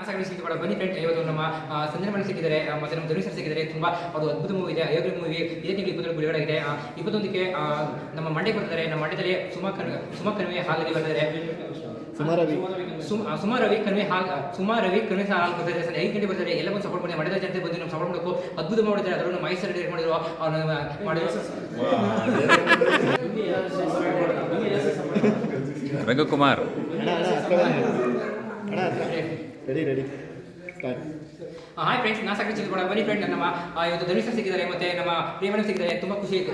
ಸಿಕ್ಕಿದ ಬನ್ನಿ ಫ್ರೆಂಡ್ ಇವತ್ತು ನಮ್ಮ ಸಂಜನ ಮೇಡಮ್ ಸಿಕ್ಕಿದ್ದಾರೆ ಮತ್ತೆ ನಮ್ಮ ಧನುಷ್ ಸಿಕ್ಕಿದರೆ ಸಿಕ್ಕಿದ್ದಾರೆ ತುಂಬಾ ಅದು ಅದ್ಭುತ ಮೂವಿ ಇದೆ ಅಯೋಗ್ಯ ಮೂವಿ ಇದೇ ತಿಂಗಳು ಇಪ್ಪತ್ತೊಂದು ಬಿಡುಗಡೆ ಇಪ್ಪತ್ತೊಂದಕ್ಕೆ ನಮ್ಮ ಮಂಡ್ಯ ಬರ್ತಾರೆ ನಮ್ಮ ಮಂಡ್ಯದಲ್ಲಿ ಸುಮಾ ಕನ್ ಸುಮಾ ಕಣಿವೆ ಹಾಲಲ್ಲಿ ಬರ್ತಾರೆ ಸುಮಾರವಿ. ಸುಮ್- ಆ, Suma Ravi convention hall Suma Ravi convention hall ಬರ್ತಾರೆ ಸರ್ ಐದು ಗಂಟೆ ಬರ್ತಾರೆ ಎಲ್ಲ ಬಂದು ಸಪೋರ್ಟ್ ಮಾಡಿ ಮಂಡ್ಯದ ಜನತೆ ಬಂದು ನಮ್ಮ ಸಪೋರ್ಟ್ ಮಾಡಬೇಕು. ಅದ್ಭುತ ಮಾಡಿದ್ದಾರೆ ಅದರಲ್ಲೂ ಮೈಸೂರು ಡೇಟ್ ಮಾಡಿದ್ರು ಅವ್ರು ಮಾಡಿದ್ರು Raghukumar ready ready start hi friends ನಾ ಸಾಕಿ ಚಿಕ್ಕಬೇಡ ಬನ್ನಿ ಫ್ರೆಂಡ್ ನಮ್ಮ ಆ, ಇವತ್ತು ಧನುಷ್ ಸಿಕ್ಕಿದ್ದಾರೆ ಮತ್ತೆ ನಮ್ಮ ಪ್ರೇಮನ ಸಿಕ್ಕಿದ್ದಾರೆ. ತುಂಬಾ ಖುಷಿ ಆಯ್ತು.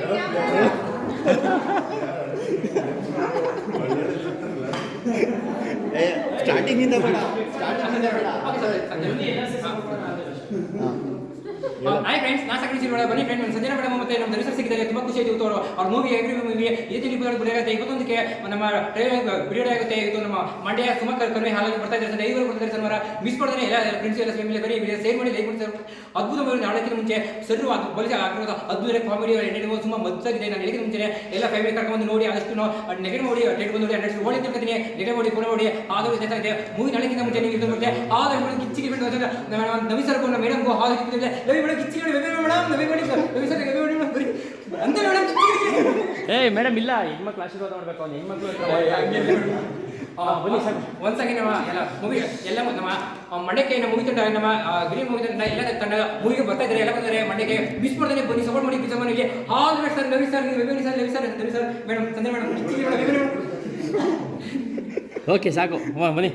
ಸ್ಟಾರ್ಟಿಂಗ್ ಸ್ಟಾರ್ಟಿಂಗಿಂದ ಬೇಡ. ಸ್ಟಾರ್ಟಿಂಗಿಂದ ಬೇಡ. ಹಾಯ್ ಫ್ರೆಂಡ್ಸ್ ನಾ ಸಾಕಷ್ಟು ಚಿಕ್ಕಬೇಡ ಬನ್ನಿ ಫ್ರೆಂಡ್ ನಮ್ಮ ಸಂಜನಾ ಮೇಡಮ್ ಮತ್ತೆ ನಮ್ಮ ಸರ್ ಸಿಕ್ಕಿದ್ದಾರೆ ತುಂಬಾ ಖುಷಿ ಆಯ್ತು ಅವರು. ಅವ್ರು ಮೂವಿ ಎವ್ರಿ ಮೂವಿ ಇಪ್ಪತ್ತು ಬಿಡುಗಡೆ ಆಗುತ್ತೆ ಇವತ್ತೊಂದಕ್ಕೆ ನಮ್ಮ ಟ್ರೈಲರ್ ಬಿಡುಗಡೆ ಆಗುತ್ತೆ ಇದು ನಮ್ಮ ಮಂಡ್ಯ ಸುಮಾರು ಕರ್ವೆ ಹಾಲಲ್ಲಿ ಬರ್ತಾ ಇದ್ದಾರೆ ಸರ್. ಐವರು ಬರ್ತಾರೆ ಸರ್ ಮರ ಮಿಸ್ ಮಾಡಿದ್ರೆ ಎಲ್ಲ ಫ್ರೆಂಡ್ಸ್ ಎಲ್ಲ ಫ್ಯಾಮಿಲಿ ಬರೀ ವಿಡಿಯೋ ಸೇರ್ ಮಾಡಿ ಲೈಕ್ ಮಾಡಿ ಸರ್. ಅದ್ಭುತ ಮೂವಿ ನಾಳಕ್ಕಿಂತ ಮುಂಚೆ ಸರ್ ಅದು ಬಲಿಸ ಆಗಿರೋದು ಅದ್ಭುತ ಕಾಮಿಡಿ ಎಂಟರ್ಟೈನ್ಮೆಂಟ್ ತುಂಬಾ ಮದ್ದಾಗಿದೆ. ನಾನು ಹೇಳಿದ ಮುಂಚೆ ಎಲ್ಲ ಫ್ಯಾಮಿಲಿ ಕರ್ಕೊಂಡು ನೋಡಿ ಆದಷ್ಟು ನೆಗೆಟಿವ್ ನೋಡಿ ಟೇಟ್ ಬಂದು ನೋಡಿ ಹಂಡ್ರೆಡ್ ಓಡಿ ತಿಳ್ಕೊತೀನಿ ನೆಗೆಟಿವ್ ನೋಡಿ ಪುನಃ ನೋಡಿ ಆದರೂ ಇದೆ ಮೂವಿ ನಾಳೆಗಿಂತ ಮುಂಚೆ ನೀವು ಇದು ಕಿಚ್ಚಿಗೆ ಬಿಟ್ಟು ನವಿ ಸರ್ ನಮ್ಮ ಮೇಡಮ್ಗೂ ಹಾಲ್ ರವಿ ಮೇಡಮ್ ಕಿಚ್ಚಿಗೆ ಮೇಡಮ್ ನವಿ ಮಾಡಿ ರವಿ ಸರ್ ರವಿ ಮೇಡಮ್ ಬರೀ ಅಂತ ಮೇಡಮ್ ಏಯ್ ಮೇಡಮ್ ಇಲ್ಲ ಹೆಣ್ಮಕ್ಳು ಆಶೀರ್ವಾದ ಮಾಡ್ಬೇಕು ಅವ್ನು ಹೆಣ್ಮಕ್ಳು ಬನ್ನಿ ಸರ್. ಒಂದ್ಸಾಗಿ ನಮ್ಮ ಎಲ್ಲ ಮೂವಿ ಎಲ್ಲ ನಮ್ಮ ಮಂಡ್ಯಕ್ಕೆ ನಮ್ಮ ಮೂವಿ ತಂಡ ನಮ್ಮ ಗ್ರೀನ್ ಗಿರಿ ಮೂವಿ ತಂಡ ಎಲ್ಲ ತಂಡ ಮೂವಿಗೆ ಬರ್ತಾ ಇದ್ದಾರೆ ಎಲ್ಲ ಬಂದರೆ ಮಂಡ್ಯಕ್ಕೆ ಮಿಸ್ ಮಾಡ್ತಾನೆ ಬನ್ನಿ ಸಪೋರ್ಟ್ ಮಾಡಿ ಪಿಜ್ಜಾ ಮನೆಗೆ. All right sir Ravi sir Ravi sir Ravi sir Ravi sir madam ತಂದೆ ಮೇಡಮ್ ಓಕೆ ಸಾಕು. ಬನ್ನಿ.